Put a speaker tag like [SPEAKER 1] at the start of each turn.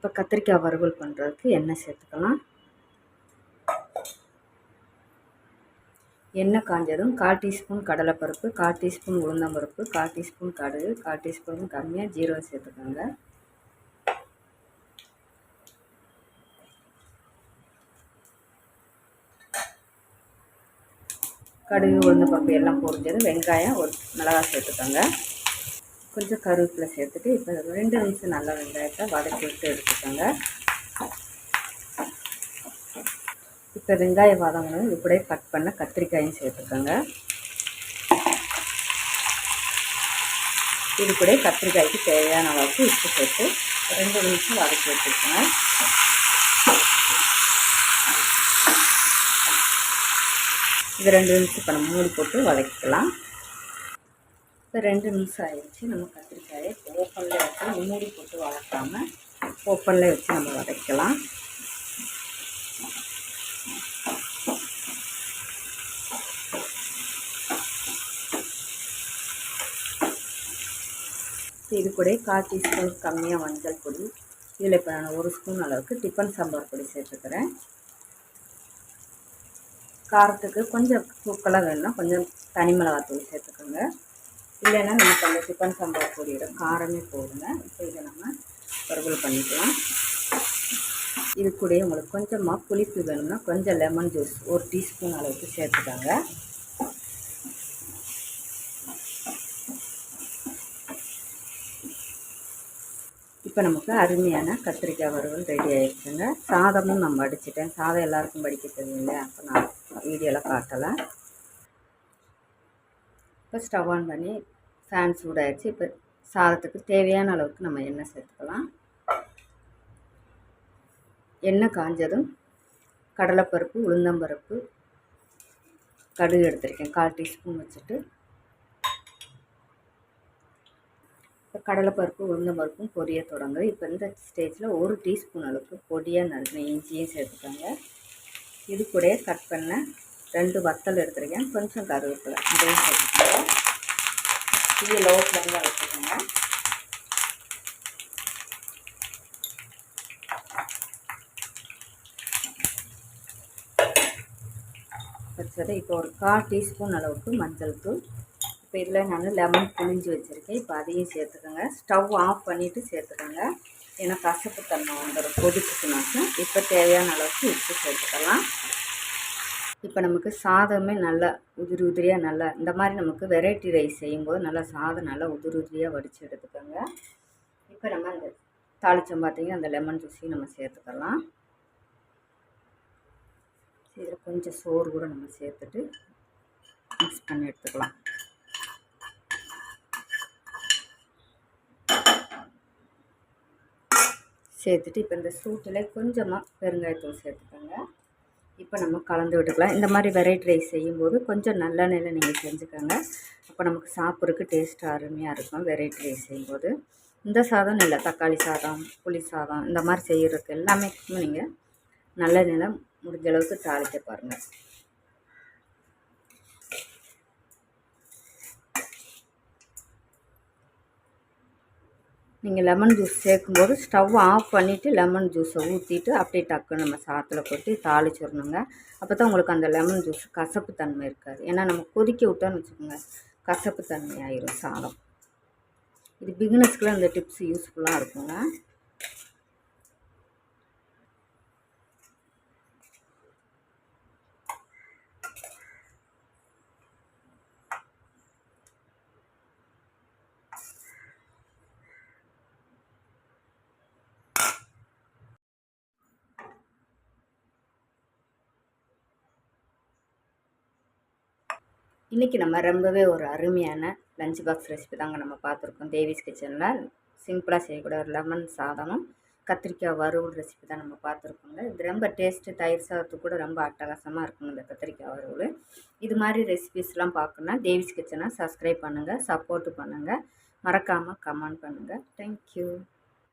[SPEAKER 1] இப்போ கத்திரிக்காய் வறுவல் பண்ணுறதுக்கு எண்ணெய் சேர்த்துக்கலாம். எண்ணெய் காஞ்சதும் கால் டீஸ்பூன் கடலைப்பருப்பு கால் டீஸ்பூன் உளுந்தம்பருப்பு கால் டீஸ்பூன் கடுகு கால் டீஸ்பூன் கம்மியாக ஜீரகம் சேர்த்துக்கோங்க. கடுகு உளுந்தம்பருப்பு எல்லாம் பொரிஞ்சது வெங்காயம் ஒரு மிளகாய் சேர்த்துக்கோங்க. கொஞ்சம் கருவேப்பிலை சேர்த்துட்டு இப்போ ரெண்டு நிமிஷம் நல்லா வெங்காயத்தை வதக்கி விட்டு எடுத்துக்கோங்க. இப்போ வெங்காய வதங்கணும். இப்படியே கட் பண்ண கத்திரிக்காயும் சேர்த்துக்கோங்க. இது கூட கத்திரிக்காய்க்கு தேவையான அளவுக்கு உப்பு சேர்த்து ரெண்டு நிமிஷம் வதக்கி விட்டுருக்கோங்க இது ரெண்டு நிமிஷம் இப்போ நம்ம மூடி போட்டு வதக்கிக்கலாம். இப்போ ரெண்டு நிமிஷம் ஆயிடுச்சு. நம்ம கத்திரிக்காயை ஓப்பனில் வச்சு மூடி போட்டு வளர்க்காமல் ஓப்பனில் வச்சு நம்ம வதக்கலாம். இது கூட கால் டீஸ்பூன் கம்மியாக மஞ்சள் பொடி. இதில் இப்போ நான் ஒரு ஸ்பூன் அளவுக்கு டிஃபன் சாம்பார் பொடி சேர்த்துக்கிறேன். காரத்துக்கு கொஞ்சம் தூக்கலாக வேணும்னா கொஞ்சம் தனி மிளகாத்தூள் சேர்த்துக்கோங்க. இல்லைன்னா நமக்கு அந்த டிஃபன் சாம்பார் பொடியோட காரமே போடுங்க இப்போ இதை நம்ம வறுவல் பண்ணிக்கலாம். இது கூட உங்களுக்கு கொஞ்சமாக புளிப்பு வேணும்னா கொஞ்சம் லெமன் ஜூஸ் ஒரு டீஸ்பூன் அளவுக்கு சேர்த்துக்காங்க. இப்போ நமக்கு அருமையான கத்திரிக்காய் வறுவல் ரெடி ஆகிடுச்சுங்க சாதமும் நம்ம அடிச்சிட்டேன். சாதம் எல்லாருக்கும் படிக்க தெரியும் அப்போ நான் வீடியோவில் காட்டலை. இப்போ ஸ்டவ் ஆன் பண்ணி ஃபேன் சூடாகிடுச்சு இப்போ சாதத்துக்கு தேவையான அளவுக்கு நம்ம எண்ணெய் சேர்த்துக்கலாம். எண்ணெய் காஞ்சதும் கடலைப்பருப்பு உளுந்தம்பருப்பு கடுகு எடுத்திருக்கேன். கால் டீஸ்பூன் வச்சுட்டு. இப்போ கடலைப்பருப்பு உளுந்தம்பருப்பும் பொரிய தொடங்குது இப்போ இந்த ஸ்டேஜில் ஒரு டீஸ்பூன் அளவுக்கு பொடியாக நறுக்கின இஞ்சியும் சேர்த்துக்கோங்க. இது கூட கட் பண்ண ரெண்டு வத்தல் எடுத்துருக்கேன். கொஞ்சம் கருவேப்பிலை. அதையும் சேர்த்துக்கோங்க. இது லோ ஃப்ளேமில் வச்சுக்கோங்க. வச்சதை இப்போ ஒரு கால் டீஸ்பூன் அளவுக்கு மஞ்சள் தூள். இப்போ இதில் நான் லெமன் புளிஞ்சு வச்சுருக்கேன். இப்போ அதையும் சேர்த்துக்கோங்க. ஸ்டவ் ஆஃப் பண்ணிவிட்டு சேர்த்துக்கோங்க. ஏன்னா கசப்பு தன்மை வந்துடும் கொதிச்சுக்கணும் இப்போ தேவையான அளவுக்கு உப்பு சேர்த்துக்கலாம். இப்போ நமக்கு சாதமே நல்லா உதிரி உதிரியாக நல்லா இந்த மாதிரி நமக்கு வெரைட்டி ரைஸ் செய்யும்போது நல்லா சாதம் நல்லா உதிரி உதிரியாக வடித்து எடுத்துக்கோங்க. இப்போ நம்ம அந்த தாளிச்சம் பார்த்திங்கன்னா அந்த லெமன் ஜூஸையும் நம்ம சேர்த்துக்கலாம். இதில் கொஞ்சம் சோறு கூட நம்ம சேர்த்துட்டு மிக்ஸ் பண்ணி எடுத்துக்கலாம். சேர்த்துட்டு இப்போ இந்த சூட்டில் கொஞ்சமாக பெருங்காயத்தூள் சேர்த்துக்கோங்க. இப்போ நம்ம கலந்து விட்டுக்கலாம். இந்த மாதிரி வெரைட்டி ரைஸ் செய்யும்போது கொஞ்சம் நல்லெண்ணெயில் நீங்கள் செஞ்சுக்கோங்க. அப்போ நமக்கு சாப்பிட்றதுக்கு டேஸ்ட் அருமையாக இருக்கும் வெரைட்டி ரைஸ் செய்யும்போது. இந்த சாதம் இல்லை தக்காளி சாதம் புளி சாதம் இந்த மாதிரி செய்கிறதுக்கு எல்லாமே நீங்கள் நல்லெண்ணெயில் முடிஞ்ச அளவுக்கு தாளிக்க பாருங்கள் நீங்கள் லெமன் ஜூஸ் சேர்க்கும்போது ஸ்டவ் ஆஃப் பண்ணிவிட்டு லெமன் ஜூஸை ஊற்றிட்டு அப்படியே டக்குன்னு நம்ம சாத்தில் கொட்டி தாளிச்சிடணுங்க. அப்போ தான் உங்களுக்கு அந்த லெமன் ஜூஸ் கசப்பு தன்மை இருக்காது. ஏன்னா நம்ம கொதிக்க விட்டோன்னு வச்சுக்கோங்க கசப்பு தன்மை ஆயிரும் சாதம். இது பிகினர்ஸ்க்குலாம் இந்த டிப்ஸ் யூஸ்ஃபுல்லாக இருக்குங்க. இன்றைக்கி நம்ம ரொம்பவே ஒரு அருமையான லஞ்ச் பாக்ஸ் ரெசிபி தாங்க நம்ம பார்த்துருக்கோம். தேவிஸ் கிச்சனில் சிம்பிளாக செய்யக்கூடிய ஒரு லெமன் சாதமும் கத்திரிக்காய் வறுவல் ரெசிபி தான் நம்ம பார்த்துருக்கோங்க. இது ரொம்ப டேஸ்ட்டு தயிர் சாதத்துக்கு கூட ரொம்ப அட்டகாசமாக இருக்குங்க இந்த கத்திரிக்காய் வறுவல். இது மாதிரி ரெசிபிஸ்லாம் பார்க்கணுன்னா தேவிஸ் கிச்சனை சப்ஸ்கிரைப் பண்ணுங்கள் சப்போர்ட்டு பண்ணுங்கள் மறக்காமல் கமெண்ட் பண்ணுங்கள் தேங்க்யூ